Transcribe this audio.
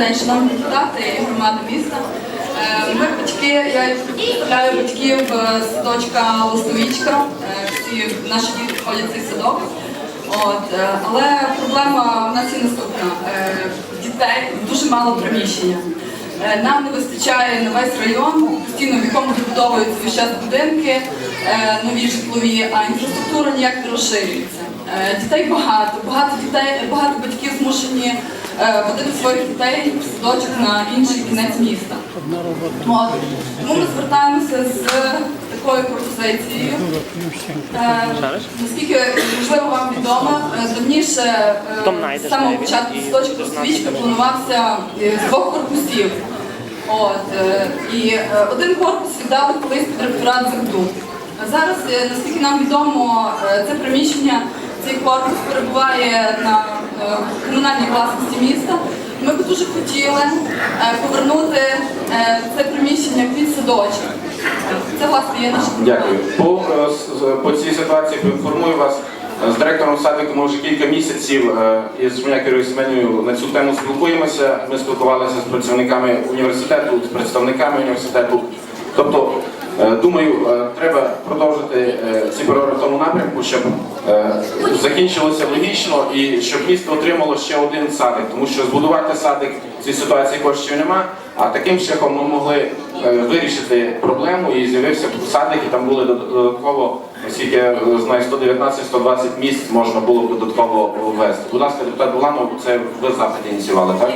день, шановні депутати і громади міста. Е, Ми батьки, я представляю батьків садочка Лостовічка. Е, Всі наші діти ходять цей садок. От, е, але проблема в нас є наступна. Дітей дуже мало приміщення. Нам не вистачає на весь район, постійно в якому добудовуються весь час будинки, нові житлові, а інфраструктура ніяк не розширюється. Дітей багато, багато дітей, багато батьків змушені водити своїх дітей в садочок на інший кінець міста. От. Тому ми звертаємося з такою пропозицією. Е, Наскільки можливо вам відомо, е, давніше е, з самого початку і садочку свічка планувався е, з двох корпусів. От, е, і е, один корпус віддали колись під ректорат ЗАГДУ. А зараз, е, наскільки нам відомо, е, це приміщення, цей корпус перебуває на е, комунальній власності міста. Ми б дуже хотіли е, повернути е, це приміщення під садочок. Це власне є наша Дякую. По, по цій ситуації поінформую вас. З директором садику ми вже кілька місяців із Шмякерою Семеною на цю тему спілкуємося. Ми спілкувалися з працівниками університету, з представниками університету. Тобто, думаю, е, треба продовжити е, ці переговори в тому напрямку, щоб е, закінчилося логічно і щоб місто отримало ще один садик, тому що збудувати садик в цій ситуації коштів нема. А таким шляхом ми могли е, вирішити проблему і з'явився садик, і там були додатково, оскільки я знаю, 119-120 місць можна було б додатково ввести. Будь ласка, депутат Буланов, це ви запит ініціювали, так?